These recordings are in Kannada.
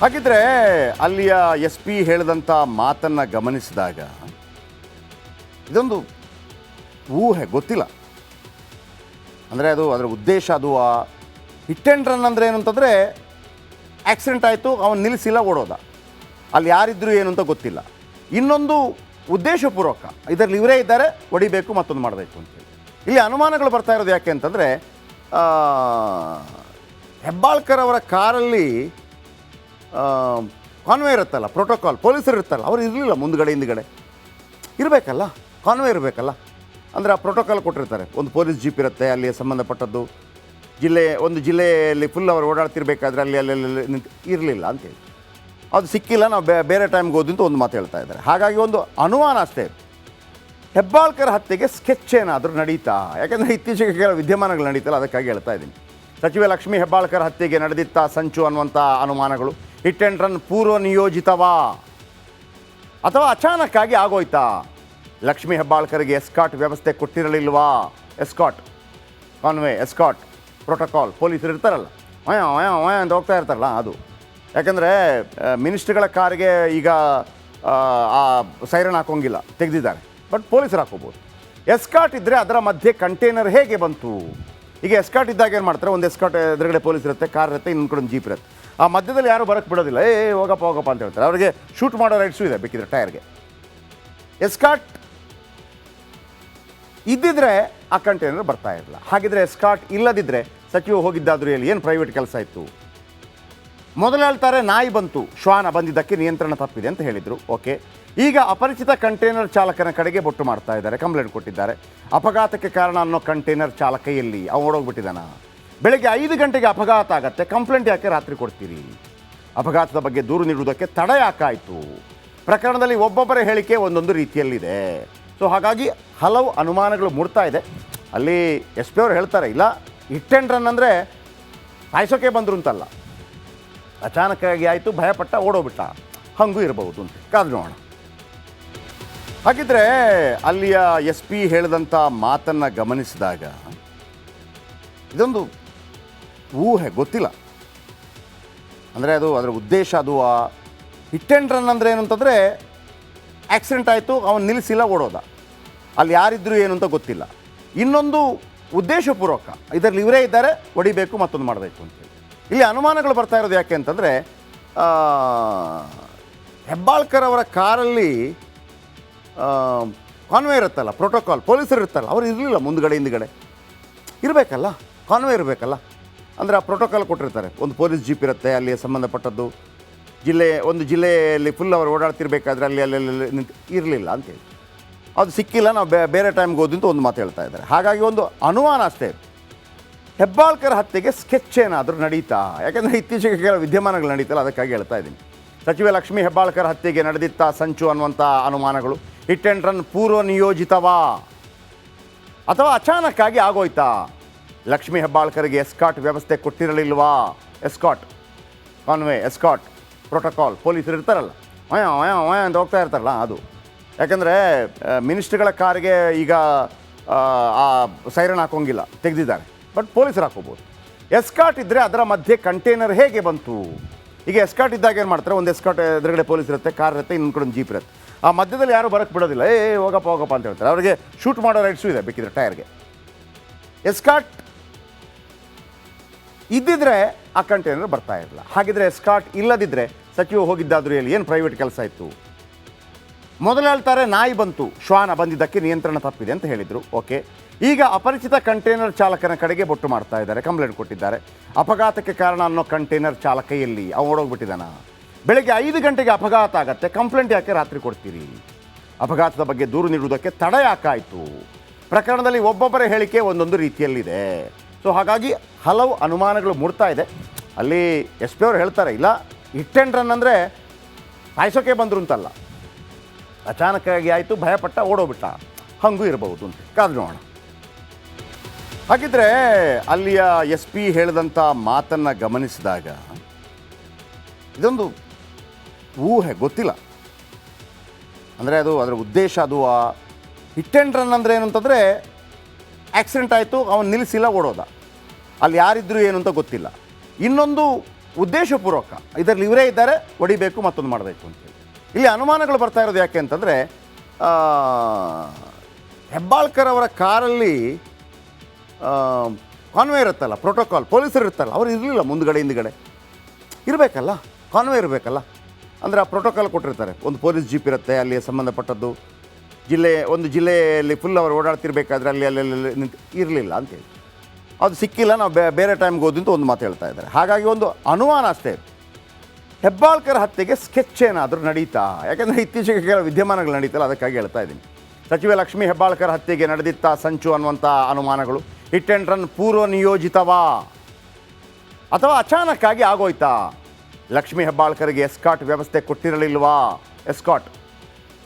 ಹಾಗಿದ್ರೆ ಅಲ್ಲಿಯ ಎಸ್ ಪಿ ಹೇಳಿದಂಥ ಮಾತನ್ನು ಗಮನಿಸಿದಾಗ ಇದೊಂದು ಊಹೆ, ಗೊತ್ತಿಲ್ಲ. ಅಂದರೆ ಅದು ಅದರ ಉದ್ದೇಶ, ಅದು ಹಿಟ್ ಆ್ಯಂಡ್ ರನ್ ಅಂದರೆ ಏನು ಅಂತಂದರೆ ಆಕ್ಸಿಡೆಂಟ್ ಆಯಿತು, ಅವನು ನಿಲ್ಲಿಸಿಲ್ಲ ಓಡೋದ. ಅಲ್ಲಿ ಯಾರಿದ್ರು ಏನು ಅಂತ ಗೊತ್ತಿಲ್ಲ. ಇನ್ನೊಂದು ಉದ್ದೇಶಪೂರ್ವಕ, ಇದರಲ್ಲಿ ಇವರೇ ಇದ್ದಾರೆ, ಹೊಡಿಬೇಕು, ಮತ್ತೊಂದು ಮಾಡಬೇಕು ಅಂತೇಳಿ ಇಲ್ಲಿ ಅನುಮಾನಗಳು ಬರ್ತಾ ಇರೋದು ಯಾಕೆ ಅಂತಂದರೆ ಹೆಬ್ಬಾಳ್ಕರ್ ಅವರ ಕಾರಲ್ಲಿ ಕಾನ್ವೆ ಇರುತ್ತಲ್ಲ ಪ್ರೋಟೋಕಾಲ್ ಪೊಲೀಸರು ಇರುತ್ತಲ್ಲ, ಅವ್ರು ಇರಲಿಲ್ಲ ಮುಂದ್ಗಡೆ, ಹಿಂದ್ಗಡೆ. ಇರಬೇಕಲ್ಲ ಕಾನ್ವೆ ಇರಬೇಕಲ್ಲ. ಅಂದರೆ ಆ ಪ್ರೋಟೋಕಾಲ್ ಕೊಟ್ಟಿರ್ತಾರೆ. ಒಂದು ಪೊಲೀಸ್ ಜೀಪ್ ಇರುತ್ತೆ ಅಲ್ಲಿ ಸಂಬಂಧಪಟ್ಟದ್ದು. ಜಿಲ್ಲೆ, ಒಂದು ಜಿಲ್ಲೆಯಲ್ಲಿ ಫುಲ್ ಅವರು ಓಡಾಡ್ತಿರ್ಬೇಕಾದ್ರೆ ಅಲ್ಲಿ ಅಲ್ಲಲ್ಲಿ ಅಲ್ಲಿ ನಿಂತು ಇರಲಿಲ್ಲ ಅಂತೇಳಿ. ಅದು ಸಿಕ್ಕಿಲ್ಲ, ನಾವು ಬೇರೆ ಟೈಮ್ಗೆ ಹೋದಂತ ಒಂದು ಮಾತು ಹೇಳ್ತಾ ಇದ್ದಾರೆ. ಹಾಗಾಗಿ ಒಂದು ಅನುಮಾನ ಅಷ್ಟೇ. ಹೆಬ್ಬಾಳ್ಕರ್ ಹತ್ಯೆಗೆ ಸ್ಕೆಚ್ ಏನಾದರೂ ನಡೀತಾ? ಯಾಕೆಂದರೆ ಇತ್ತೀಚೆಗೆ ಕೆಲವು ವಿದ್ಯಮಾನಗಳು ನಡೀತಲ್ಲ, ಅದಕ್ಕಾಗಿ ಹೇಳ್ತಾ ಇದ್ದೀನಿ. ಸಚಿವೆ ಲಕ್ಷ್ಮೀ ಹೆಬ್ಬಾಳ್ಕರ್ ಹತ್ಯೆಗೆ ನಡೆದಿತ್ತ ಸಂಚು ಅನ್ನುವಂಥ ಅನುಮಾನಗಳು. ಹಿಟ್ ಆ್ಯಂಡ್ ರನ್ ಪೂರ್ವ ನಿಯೋಜಿತವಾ ಅಥವಾ ಅಚಾನಕ್ಕಾಗಿ ಆಗೋಯ್ತಾ? ಲಕ್ಷ್ಮೀ ಹೆಬ್ಬಾಳ್ಕರ್ಗೆ ಎಸ್ಕಾಟ್ ವ್ಯವಸ್ಥೆ ಕೊಟ್ಟಿರಲಿಲ್ವಾ? ಎಸ್ಕಾಟ್ ಕಾನ್ವೆ ಎಸ್ಕಾಟ್ ಪ್ರೋಟೋಕಾಲ್ ಪೊಲೀಸರು ಇರ್ತಾರಲ್ಲ. ವಯ ವಯ ವಯ ಅಂತ ಹೋಗ್ತಾ ಇರ್ತಾರಲ್ಲ ಅದು. ಯಾಕಂದರೆ ಮಿನಿಸ್ಟ್ರಿಗಳ ಕಾರಿಗೆ ಈಗ, ಆ ಸೈರನ್ ಹಾಕೋಂಗಿಲ್ಲ. ತೆಗೆದಿದ್ದಾರೆ. ಬಟ್ ಪೊಲೀಸರು ಹಾಕೋಬೋದು. ಎಸ್ಕಾಟ್ ಇದ್ದರೆ ಅದರ ಮಧ್ಯೆ ಕಂಟೈನರ್ ಹೇಗೆ ಬಂತು? ಈಗ ಎಸ್ಕಾಟ್ ಇದ್ದಾಗ ಏನು ಮಾಡ್ತಾರೆ? ಒಂದು ಎಸ್ಕಾಟ್ ಎದುರುಗಡೆ ಪೊಲೀಸ್ ಇರುತ್ತೆ, ಕಾರ್ ಇರುತ್ತೆ, ಇನ್ನೊಂದು ಕಡೆ ಒಂದು ಜೀಪ್ ಇರುತ್ತೆ. ಆ ಮಧ್ಯದಲ್ಲಿ ಯಾರು ಬರೋಕ್ಕೆ ಬಿಡೋದಿಲ್ಲ. ಏ ಹೋಗಪ್ಪ ಹೋಗಪ್ಪ ಅಂತ ಹೇಳ್ತಾರೆ. ಅವರಿಗೆ ಶೂಟ್ ಮಾಡೋ ರೈಟ್ಸು ಇದೆ ಬೇಕಿದ್ರೆ ಟೈರ್ಗೆ ಎಸ್ಕಾಟ್ ಇದ್ದಿದ್ರೆ ಆ ಕಂಟೇನರ್ ಬರ್ತಾ ಇರಲಿಲ್ಲ. ಹಾಗಿದ್ರೆ ಎಸ್ಕಾಟ್ ಇಲ್ಲದಿದ್ದರೆ ಸಚಿವ ಹೋಗಿದ್ದಾದ್ರೂ ಎಲ್ಲಿ? ಏನು ಪ್ರೈವೇಟ್ ಕೆಲಸ ಇತ್ತು? ಮೊದಲು ಹೇಳ್ತಾರೆ, ನಾಯಿ ಬಂತು. ಶ್ವಾನ ಬಂದಿದ್ದಕ್ಕೆ ನಿಯಂತ್ರಣ ತಪ್ಪಿದೆ ಅಂತ ಹೇಳಿದರು. ಓಕೆ ಈಗ ಅಪರಿಚಿತ ಕಂಟೇನರ್ ಚಾಲಕನ ಕಡೆಗೆ ಬೊಟ್ಟು ಮಾಡ್ತಾ ಇದ್ದಾರೆ ಕಂಪ್ಲೇಂಟ್ ಕೊಟ್ಟಿದ್ದಾರೆ. ಅಪಘಾತಕ್ಕೆ ಕಾರಣ ಅನ್ನೋ ಕಂಟೇನರ್ ಚಾಲಕ ಎಲ್ಲಿ? ಅವ ಓಡೋಗ್ಬಿಟ್ಟಿದ್ದಾನ? ಬೆಳಗ್ಗೆ ಐದು ಗಂಟೆಗೆ ಅಪಘಾತ ಆಗತ್ತೆ. ಕಂಪ್ಲೇಂಟ್ ಯಾಕೆ ರಾತ್ರಿ ಕೊಡ್ತೀರಿ? ಅಪಘಾತದ ಬಗ್ಗೆ ದೂರು ನೀಡುವುದಕ್ಕೆ ತಡ ಯಾಕಾಯಿತು? ಪ್ರಕರಣದಲ್ಲಿ ಒಬ್ಬೊಬ್ಬರ ಹೇಳಿಕೆ ಒಂದೊಂದು ರೀತಿಯಲ್ಲಿದೆ. ಸೊ ಹಾಗಾಗಿ ಹಲವು ಅನುಮಾನಗಳು ಮೂಡ್ತಾ ಇದೆ. ಅಲ್ಲಿ ಎಸ್ ಪಿ ಅವರು ಹೇಳ್ತಾರೆ, ಇಲ್ಲ, ಹಿಟ್ ಆ್ಯಂಡ್ ರನ್ ಅಂದರೆ ಸಾಯಿಸೋಕೆ ಬಂದರು ಅಂತಲ್ಲ ಅಚಾನಕ್ಕಾಗಿ ಆಯಿತು, ಭಯಪಟ್ಟ, ಓಡೋಗ್ಬಿಟ್ಟ. ಹಂಗೂ ಇರಬಹುದು ಅಂತ. ಕಾದು ನೋಡೋಣ. ಹಾಗಿದ್ರೆ ಅಲ್ಲಿಯ ಎಸ್ ಪಿ ಹೇಳಿದಂಥ ಮಾತನ್ನು ಗಮನಿಸಿದಾಗ, ಇದೊಂದು ಊಹೆ, ಗೊತ್ತಿಲ್ಲ. ಅಂದರೆ ಅದು ಅದರ ಉದ್ದೇಶ ಅದು ಹಿಟ್ ಆ್ಯಂಡ್ ರನ್ ಅಂದರೆ ಏನು ಅಂತಂದರೆ ಆಕ್ಸಿಡೆಂಟ್ ಆಯಿತು, ಅವನು ನಿಲ್ಲಿಸಿಲ್ಲ, ಓಡೋದ. ಅಲ್ಲಿ ಯಾರಿದ್ದರೂ ಏನು ಅಂತ ಗೊತ್ತಿಲ್ಲ. ಇನ್ನೊಂದು ಉದ್ದೇಶಪೂರ್ವಕ, ಇದರಲ್ಲಿ ಇವರೇ ಇದ್ದಾರೆ, ಹೊಡಿಬೇಕು, ಮತ್ತೊಂದು ಮಾಡಬೇಕು ಅಂತೇಳಿ ಇಲ್ಲಿ ಅನುಮಾನಗಳು ಬರ್ತಾ ಇರೋದು ಯಾಕೆ ಅಂತಂದರೆ ಹೆಬ್ಬಾಳ್ಕರ್ ಅವರ ಕಾರಲ್ಲಿ ಕಾನ್ವೆ ಇರುತ್ತಲ್ಲ ಪ್ರೋಟೋಕಾಲ್ ಪೊಲೀಸರು ಇರ್ತಾರಲ್ಲ, ಅವರು ಇರಲಿಲ್ಲ ಮುಂದ್ಗಡೆ, ಹಿಂದ್ಗಡೆ. ಇರಬೇಕಲ್ಲ ಕಾನ್ವೆ ಇರಬೇಕಲ್ಲ. ಅಂದರೆ ಆ ಪ್ರೋಟೋಕಾಲ್ ಕೊಟ್ಟಿರ್ತಾರೆ. ಒಂದು ಪೊಲೀಸ್ ಜೀಪ್ ಇರುತ್ತೆ, ಅಲ್ಲಿ ಸಂಬಂಧಪಟ್ಟದ್ದು. ಜಿಲ್ಲೆ, ಒಂದು ಜಿಲ್ಲೆಯಲ್ಲಿ ಫುಲ್ ಅವರು ಓಡಾಡ್ತಿರ್ಬೇಕಾದ್ರೆ ಅಲ್ಲಿ ಅಲ್ಲಿ ನಿಂತು ಇರಲಿಲ್ಲ ಅಂತೇಳಿ ಅದು ಸಿಕ್ಕಿಲ್ಲ, ನಾವು ಬೇರೆ ಟೈಮ್ಗೆ ಹೋದ್ವಿ ಅಂತ ಒಂದು ಮಾತು ಹೇಳ್ತಾ ಇದ್ದಾರೆ. ಹಾಗಾಗಿ ಒಂದು ಅನುಮಾನ ಅಷ್ಟೇ. ಹೆಬ್ಬಾಳ್ಕರ್ ಹತ್ಯೆಗೆ ಸ್ಕೆಚ್ ಏನಾದರೂ ನಡೀತಾ? ಯಾಕೆಂದರೆ ಇತ್ತೀಚೆಗೆ ಕೆಲವು ವಿದ್ಯಮಾನಗಳು ನಡೀತಲ್ಲ, ಅದಕ್ಕಾಗಿ ಹೇಳ್ತಾ ಇದ್ದೀನಿ. ಸಚಿವೆ ಲಕ್ಷ್ಮೀ ಹೆಬ್ಬಾಳ್ಕರ್ ಹತ್ಯೆಗೆ ನಡೆದಿತ್ತ ಸಂಚು ಅನ್ನುವಂಥ ಅನುಮಾನಗಳು. ಹಿಟ್ ಆ್ಯಂಡ್ ರನ್ ಪೂರ್ವ ನಿಯೋಜಿತವಾ ಅಥವಾ ಅಚಾನಕ್ಕಾಗಿ ಆಗೋಯ್ತಾ? ಲಕ್ಷ್ಮೀ ಹೆಬ್ಬಾಳ್ಕರ್ಗೆ ಎಸ್ಕಾಟ್ ವ್ಯವಸ್ಥೆ ಕೊಟ್ಟಿರಲಿಲ್ವಾ? ಎಸ್ಕಾಟ್. Convoy escort. ಪ್ರೋಟೋಕಾಲ್. ಪೊಲೀಸರು ಇರ್ತಾರಲ್ಲ. ವಯ ವಯ ವಯ ಅಂತ ಹೋಗ್ತಾ ಇರ್ತಾರಲ್ಲ ಅದು. ಯಾಕಂದರೆ ಮಿನಿಸ್ಟ್ರಿಗಳ ಕಾರಿಗೆ ಈಗ ಆ, ಸೈರನ್ ಹಾಕೋಂಗಿಲ್ಲ ತೆಗೆದಿದ್ದಾರೆ. ಬಟ್ ಪೊಲೀಸರು ಹಾಕೋಬೋದು. ಎಸ್ಕಾಟ್ ಇದ್ದರೆ ಅದರ ಮಧ್ಯೆ ಕಂಟೈನರ್ ಹೇಗೆ ಬಂತು? ಈಗ ಎಸ್ಕಾಟ್ ಇದ್ದಾಗ ಏನು ಮಾಡ್ತಾರೆ? ಒಂದು ಎಸ್ಕಾಟ್ ಎದುರುಗಡೆ ಪೊಲೀಸ್ ಇರುತ್ತೆ ಕಾರ್ ಇರುತ್ತೆ ಇನ್ನೊಂದು ಕಡೆ ಜೀಪ್ ಇರುತ್ತೆ. ಆ ಮಧ್ಯದಲ್ಲಿ ಯಾರು ಬರೋಕ್ಕೆ ಬಿಡೋದಿಲ್ಲ. ಏ, ಹೋಗಪ್ಪ ಹೋಗಪ್ಪ ಅಂತ ಹೇಳ್ತಾರೆ. ಅವರಿಗೆ ಶೂಟ್ ಮಾಡೋ ರೈಟ್ಸು ಇದೆ ಬೇಕಿದ್ರೆ ಟೈರ್ಗೆ. ಎಸ್ಕಾಟ್ ಇದ್ದಿದ್ರೆ ಆ ಕಂಟೈನರ್ ಬರ್ತಾ ಇರಲಿಲ್ಲ. ಹಾಗಿದ್ರೆ ಸ್ಕಾಟ್ ಇಲ್ಲದಿದ್ದರೆ ಸಚಿವ ಹೋಗಿದ್ದಾದ್ರೂ ಹೇಳಿ ಏನು ಪ್ರೈವೇಟ್ ಕೆಲಸ ಇತ್ತು? ಮೊದಲು ಹೇಳ್ತಾರೆ, ನಾಯಿ ಬಂತು. ಶ್ವಾನ ಬಂದಿದ್ದಕ್ಕೆ ನಿಯಂತ್ರಣ ತಪ್ಪಿದೆ ಅಂತ ಹೇಳಿದರು. ಓಕೆ ಈಗ ಅಪರಿಚಿತ ಕಂಟೈನರ್ ಚಾಲಕನ ಕಡೆಗೆ ಬೊಟ್ಟು ಮಾಡ್ತಾ ಇದ್ದಾರೆ ಕಂಪ್ಲೇಂಟ್ ಕೊಟ್ಟಿದ್ದಾರೆ. ಅಪಘಾತಕ್ಕೆ ಕಾರಣ ಅನ್ನೋ ಕಂಟೈನರ್ ಚಾಲಕ ಎಲ್ಲಿ? ಅವ ಓಡೋಗ್ಬಿಟ್ಟಿದ್ದಾನ? ಬೆಳಗ್ಗೆ ಐದು ಗಂಟೆಗೆ ಅಪಘಾತ ಆಗತ್ತೆ. ಕಂಪ್ಲೇಂಟ್ ಯಾಕೆ ರಾತ್ರಿ ಕೊಡ್ತೀರಿ? ಅಪಘಾತದ ಬಗ್ಗೆ ದೂರು ನೀಡುವುದಕ್ಕೆ ತಡ ಯಾಕಾಯಿತು? ಪ್ರಕರಣದಲ್ಲಿ ಒಬ್ಬೊಬ್ಬರ ಹೇಳಿಕೆ ಒಂದೊಂದು ರೀತಿಯಲ್ಲಿದೆ. ಸೊ ಹಾಗಾಗಿ ಹಲವು ಅನುಮಾನಗಳು ಮೂಡ್ತಾ ಇದೆ. ಅಲ್ಲಿ ಎಸ್ ಪಿ ಅವರು ಹೇಳ್ತಾರೆ, ಇಲ್ಲ, ಹಿಟ್ ರನ್ ಅಂದರೆ ಸಾಯಿಸೋಕೆ ಬಂದರು ಅಂತಲ್ಲ. ಅಚಾನಕ್ಕಾಗಿ ಆಯಿತು, ಭಯಪಟ್ಟ, ಓಡೋಗ್ಬಿಟ್ಟ. ಹಂಗೂ ಇರಬಹುದು ಅಂತ. ಕಾದು ನೋಡೋಣ. ಹಾಗಿದ್ರೆ ಅಲ್ಲಿಯ ಎಸ್ ಪಿ ಹೇಳಿದಂಥ ಮಾತನ್ನು ಗಮನಿಸಿದಾಗ ಇದೊಂದು ಊಹೆ, ಗೊತ್ತಿಲ್ಲ. ಅಂದರೆ ಅದು ಅದರ ಉದ್ದೇಶ, ಅದು ಹಿಟ್ ಆ್ಯಂಡ್ ರನ್ ಅಂದರೆ ಏನು ಅಂತಂದರೆ ಆಕ್ಸಿಡೆಂಟ್ ಆಯಿತು, ಅವನು ನಿಲ್ಲಿಸಿಲ್ಲ ಓಡೋದ. ಅಲ್ಲಿ ಯಾರಿದ್ರು ಏನು ಅಂತ ಗೊತ್ತಿಲ್ಲ. ಇನ್ನೊಂದು ಉದ್ದೇಶಪೂರ್ವಕ, ಇದರಲ್ಲಿ ಇವರೇ ಇದ್ದಾರೆ, ಹೊಡಿಬೇಕು, ಮತ್ತೊಂದು ಮಾಡಬೇಕು ಅಂತೇಳಿ ಇಲ್ಲಿ ಅನುಮಾನಗಳು ಬರ್ತಾ ಇರೋದು ಯಾಕೆ ಅಂತಂದರೆ ಹೆಬ್ಬಾಳ್ಕರ್ ಅವರ ಕಾರಲ್ಲಿ ಕಾನ್ವೆ ಇರುತ್ತಲ್ಲ ಪ್ರೋಟೋಕಾಲ್ ಪೊಲೀಸರು ಇರುತ್ತಲ್ಲ, ಅವರು ಇರಲಿಲ್ಲ ಮುಂದ್ಗಡೆ, ಹಿಂದ್ಗಡೆ. ಇರಬೇಕಲ್ಲ ಕಾನ್ವೆ ಇರಬೇಕಲ್ಲ. ಅಂದರೆ ಆ ಪ್ರೋಟೋಕಾಲ್ ಕೊಟ್ಟಿರ್ತಾರೆ. ಒಂದು ಪೊಲೀಸ್ ಜೀಪ್ ಇರುತ್ತೆ ಅಲ್ಲಿ ಸಂಬಂಧಪಟ್ಟದ್ದು. ಜಿಲ್ಲೆ, ಒಂದು ಜಿಲ್ಲೆಯಲ್ಲಿ ಫುಲ್ ಅವರು ಓಡಾಡ್ತಿರ್ಬೇಕಾದ್ರೆ ಅಲ್ಲಿ ಅಲ್ಲಲ್ಲಿ ಅಲ್ಲಿ ನಿಂತು ಇರಲಿಲ್ಲ ಅಂತೇಳಿ ಅದು ಸಿಕ್ಕಿಲ್ಲ, ನಾವು ಬೇರೆ ಟೈಮ್ಗೆ ಹೋದಂತ ಒಂದು ಮಾತು ಹೇಳ್ತಾ ಇದ್ದಾರೆ. ಹಾಗಾಗಿ ಒಂದು ಅನುಮಾನ ಅಷ್ಟೇ. ಹೆಬ್ಬಾಳ್ಕರ್ ಹತ್ಯೆಗೆ ಸ್ಕೆಚ್ ಏನಾದರೂ ನಡೀತಾ? ಯಾಕೆಂದರೆ ಇತ್ತೀಚೆಗೆ ಕೆಲವು ವಿದ್ಯಮಾನಗಳು ನಡೀತಲ್ಲ, ಅದಕ್ಕಾಗಿ ಹೇಳ್ತಾ ಇದ್ದೀನಿ. ಸಚಿವೆ ಲಕ್ಷ್ಮೀ ಹೆಬ್ಬಾಳ್ಕರ್ ಹತ್ಯೆಗೆ ನಡೆದಿತ್ತ ಸಂಚು ಅನ್ನುವಂಥ ಅನುಮಾನಗಳು. ಹಿಟ್ ಆ್ಯಂಡ್ ರನ್ ಪೂರ್ವ ನಿಯೋಜಿತವಾ? ಅಥವಾ ಅಚಾನಕ್ಕಾಗಿ ಆಗೋಯ್ತಾ? ಲಕ್ಷ್ಮೀ ಹೆಬ್ಬಾಳ್ಕರ್ಗೆ ಎಸ್ಕಾಟ್ ವ್ಯವಸ್ಥೆ ಕೊಟ್ಟಿರಲಿಲ್ವಾ? ಎಸ್ಕಾಟ್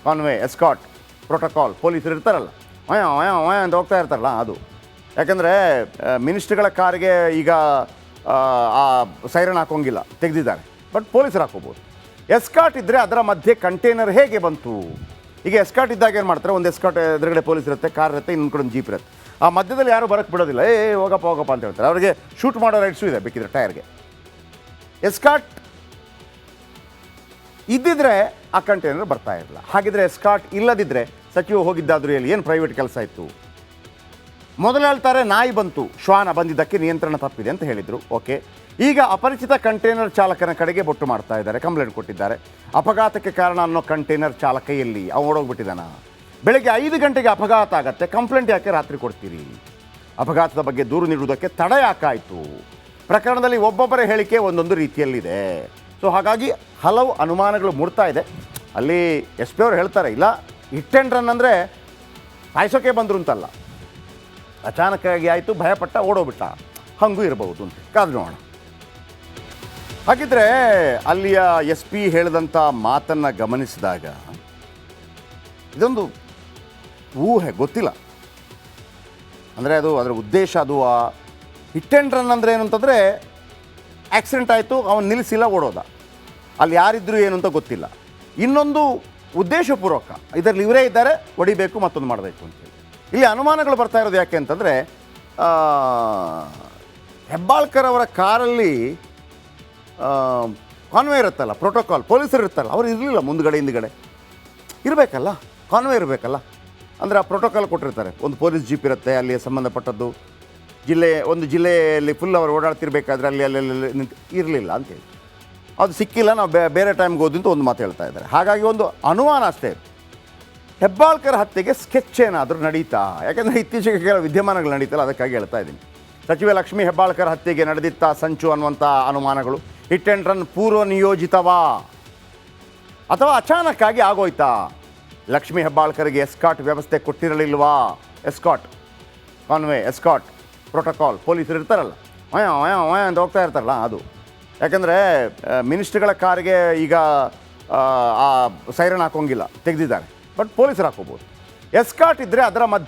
ಕಾನ್ವೆ ಎಸ್ಕಾಟ್ ಪ್ರೋಟೋಕಾಲ್ ಪೊಲೀಸರು ಇರ್ತಾರಲ್ಲ. ಅಯ್ಯ ಅಯ್ಯ ಅಯ್ಯ ಅಂತ ಹೋಗ್ತಾ ಇರ್ತಾರಲ್ಲ ಅದು. ಯಾಕಂದರೆ ಮಿನಿಸ್ಟ್ರಿಗಳ ಕಾರಿಗೆ ಈಗ ಆ, ಸೈರನ್ ಹಾಕೋಂಗಿಲ್ಲ ತೆಗೆದಿದ್ದಾರೆ. ಬಟ್ ಪೊಲೀಸರು ಹಾಕೋಬೋದು. ಎಸ್ಕಾಟ್ ಇದ್ದರೆ ಅದರ ಮಧ್ಯೆ ಕಂಟೈನರ್ ಹೇಗೆ ಬಂತು? ಈಗ ಎಸ್ಕಾಟ್ ಇದ್ದಾಗ ಏನು ಮಾಡ್ತಾರೆ? ಒಂದು ಎಸ್ಕಾಟ್ ಎದುರುಗಡೆ ಪೊಲೀಸ್ ಇರುತ್ತೆ ಕಾರ್ ಇರುತ್ತೆ ಇನ್ನೊಂದು ಕಡೆ ಒಂದು ಜೀಪ್ ಇರುತ್ತೆ. ಆ ಮಧ್ಯದಲ್ಲಿ ಯಾರು ಬರೋಕ್ಕೆ ಬಿಡೋದಿಲ್ಲ ಏ, ಹೋಗಪ್ಪ ಹೋಗಪ್ಪ ಅಂತ ಹೇಳ್ತಾರೆ. ಅವರಿಗೆ ಶೂಟ್ ಮಾಡೋ ರೈಟ್ಸು ಇದೆ ಬೇಕಿದ್ರೆ ಟೈರ್ಗೆ ಎಸ್ಕಾಟ್ ಇದ್ದಿದ್ರೆ ಆ ಕಂಟೈನರ್ ಬರ್ತಾ ಇರಲಿಲ್ಲ. ಹಾಗಿದ್ರೆ ಸ್ಕಾಟ್ ಇಲ್ಲದಿದ್ದರೆ ಸಚಿವ ಹೋಗಿದ್ದಾದ್ರೂ ಹೇಳಿ, ಏನು ಪ್ರೈವೇಟ್ ಕೆಲಸ ಇತ್ತು? ಮೊದಲು ಹೇಳ್ತಾರೆ, ನಾಯಿ ಬಂತು, ಶ್ವಾನ ಬಂದಿದ್ದಕ್ಕೆ ನಿಯಂತ್ರಣ ತಪ್ಪಿದೆ ಅಂತ ಹೇಳಿದರು. ಓಕೆ. ಈಗ ಅಪರಿಚಿತ ಕಂಟೈನರ್ ಚಾಲಕನ ಕಡೆಗೆ ಬೊಟ್ಟು ಮಾಡ್ತಾ ಇದ್ದಾರೆ, ಕಂಪ್ಲೇಂಟ್ ಕೊಟ್ಟಿದ್ದಾರೆ. ಅಪಘಾತಕ್ಕೆ ಕಾರಣ ಅನ್ನೋ ಕಂಟೈನರ್ ಚಾಲಕ ಎಲ್ಲಿ? ಅವ ಓಡೋಗ್ಬಿಟ್ಟಿದ್ದಾನ? ಬೆಳಗ್ಗೆ ಐದು ಗಂಟೆಗೆ ಅಪಘಾತ ಆಗತ್ತೆ, ಕಂಪ್ಲೇಂಟ್ ಯಾಕೆ ರಾತ್ರಿ ಕೊಡ್ತೀರಿ? ಅಪಘಾತದ ಬಗ್ಗೆ ದೂರು ನೀಡುವುದಕ್ಕೆ ತಡ ಯಾಕಾಯಿತು ಪ್ರಕರಣದಲ್ಲಿ ಒಬ್ಬೊಬ್ಬರ ಹೇಳಿಕೆ ಒಂದೊಂದು ರೀತಿಯಲ್ಲಿದೆ. ಸೊ ಹಾಗಾಗಿ ಹಲವು ಅನುಮಾನಗಳು ಮೂಡ್ತಾ ಇದೆ. ಅಲ್ಲಿ ಎಸ್ ಪಿ ಅವರು ಹೇಳ್ತಾರೆ, ಇಲ್ಲ ಹಿಟ್ ಆ್ಯಂಡ್ ರನ್ ಅಂದರೆ ಸಾಯಿಸೋಕೆ ಬಂದರು ಅಂತಲ್ಲ. ಅಚಾನಕ್ಕಾಗಿ ಆಯಿತು, ಭಯಪಟ್ಟ, ಓಡೋಗ್ಬಿಟ್ಟ. ಹಂಗೂ ಇರಬಹುದು ಅಂತ. ಕಾದು ನೋಡೋಣ. ಹಾಗಿದ್ರೆ ಅಲ್ಲಿಯ ಎಸ್ ಪಿ ಹೇಳಿದಂಥ ಮಾತನ್ನು ಗಮನಿಸಿದಾಗ ಇದೊಂದು ಊಹೆ, ಗೊತ್ತಿಲ್ಲ. ಅಂದರೆ ಅದು, ಅದರ ಉದ್ದೇಶ ಅದು ಹಿಟ್ ಆ್ಯಂಡ್ ರನ್ ಅಂದರೆ ಏನು ಅಂತಂದರೆ ಆಕ್ಸಿಡೆಂಟ್ ಆಯಿತು, ಅವನು ನಿಲ್ಲಿಸಿಲ್ಲ ಓಡೋದ. ಅಲ್ಲಿ ಯಾರಿದ್ರು ಏನು ಅಂತ ಗೊತ್ತಿಲ್ಲ. ಇನ್ನೊಂದು ಉದ್ದೇಶಪೂರ್ವಕ, ಇದರಲ್ಲಿ ಇವರೇ ಇದ್ದಾರೆ, ಹೊಡಿಬೇಕು, ಮತ್ತೊಂದು ಮಾಡಬೇಕು ಅಂತೇಳಿ ಇಲ್ಲಿ ಅನುಮಾನಗಳು ಬರ್ತಾ ಇರೋದು ಯಾಕೆ ಅಂತಂದರೆ ಹೆಬ್ಬಾಳ್ಕರ್ ಅವರ ಕಾರಲ್ಲಿ ಕಾನ್ವೆ ಇರುತ್ತಲ್ಲ ಪ್ರೋಟೋಕಾಲ್ ಪೊಲೀಸರು ಇರುತ್ತಲ್ಲ ಅವ್ರು ಇರಲಿಲ್ಲ ಮುಂದ್ಗಡೆ, ಹಿಂದ್ಗಡೆ. ಇರಬೇಕಲ್ಲ ಕಾನ್ವೆ ಇರಬೇಕಲ್ಲ. ಅಂದರೆ ಆ ಪ್ರೋಟೋಕಾಲ್ ಕೊಟ್ಟಿರ್ತಾರೆ. ಒಂದು ಪೊಲೀಸ್ ಜೀಪ್ ಇರುತ್ತೆ ಅಲ್ಲಿ ಸಂಬಂಧಪಟ್ಟದ್ದು. ಜಿಲ್ಲೆ, ಒಂದು ಜಿಲ್ಲೆಯಲ್ಲಿ ಫುಲ್ ಅವರು ಓಡಾಡ್ತಿರ್ಬೇಕಾದ್ರೆ ಅಲ್ಲಿ ಅಲ್ಲಿ ಅಲ್ಲಿ ನಿಂತು ಇರಲಿಲ್ಲ ಅಂತೇಳಿ ಅದು ಸಿಕ್ಕಿಲ್ಲ, ನಾವು ಬೇ- ಬೇರೆ ಟೈಮ್ಗೆ ಹೋದಂತ ಒಂದು ಮಾತು ಹೇಳ್ತಾ ಇದ್ದಾರೆ. ಹಾಗಾಗಿ ಒಂದು ಅನುಮಾನ ಅಷ್ಟೇ. ಹೆಬ್ಬಾಳ್ಕರ್ ಹತ್ಯೆಗೆ ಸ್ಕೆಚ್ ಏನಾದರೂ ನಡೀತಾ? ಯಾಕೆಂದರೆ ಇತ್ತೀಚೆಗೆ ಕೆಲವು ವಿದ್ಯಮಾನಗಳು ನಡೀತಲ್ಲ, ಅದಕ್ಕಾಗಿ ಹೇಳ್ತಾ ಇದ್ದೀನಿ. ಸಚಿವೆ ಲಕ್ಷ್ಮೀ ಹೆಬ್ಬಾಳ್ಕರ್ ಹತ್ಯೆಗೆ ನಡೆದಿತ್ತ ಸಂಚು ಅನ್ನುವಂಥ ಅನುಮಾನಗಳು. ಹಿಟ್ ಆ್ಯಂಡ್ ರನ್ ಪೂರ್ವ ನಿಯೋಜಿತವಾ? ಅಥವಾ ಅಚಾನಕ್ಕಾಗಿ ಆಗೋಯ್ತಾ? ಲಕ್ಷ್ಮೀ ಹೆಬ್ಬಾಳ್ಕರ್ಗೆ ಎಸ್ಕಾಟ್ ವ್ಯವಸ್ಥೆ ಕೊಟ್ಟಿರಲಿಲ್ವಾ? ಎಸ್ಕಾಟ್ ಕಾನ್ವೆ ಎಸ್ಕಾಟ್ ಪ್ರೋಟೋಕಾಲ್ ಪೊಲೀಸರು ಇರ್ತಾರಲ್ಲ. ಅಯ್ಯ ಅಯ್ಯ ಅಯ್ಯ ಅಂತ ಹೋಗ್ತಾ ಇರ್ತಾರಲ್ಲ ಅದು. ಯಾಕಂದರೆ ಮಿನಿಸ್ಟ್ರಿಗಳ ಕಾರಿಗೆ ಈಗ ಆ, ಸೈರನ್ ಹಾಕೋಂಗಿಲ್ಲ ತೆಗೆದಿದ್ದಾರೆ. ಬಟ್ ಪೊಲೀಸರು ಹಾಕೋಬೋದು. ಎಸ್ಕಾಟ್ ಇದ್ದರೆ ಅದರ ಮಧ್ಯೆ